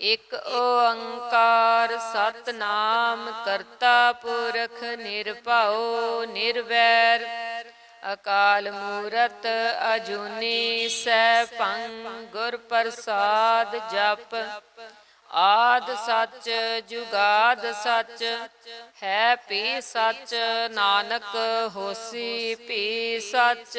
ਇਕ ਓੰਕਾਰ ਸਤਨਾਮ ਕਰਤਾ ਪੁਰਖ ਨਿਰਭਉ ਨਿਰਵੈਰ, ਅਕਾਲ ਮੂਰਤ ਅਜੂਨੀ ਸੈਭੰ ਗੁਰ ਪ੍ਰਸਾਦ ਜਪ, ਆਦ ਸੱਚ, ਜੁਗਾਦ ਸੱਚ, ਹੈ ਪੀ ਸੱਚ, ਨਾਨਕ ਹੋਸੀ ਪੀ ਸੱਚ।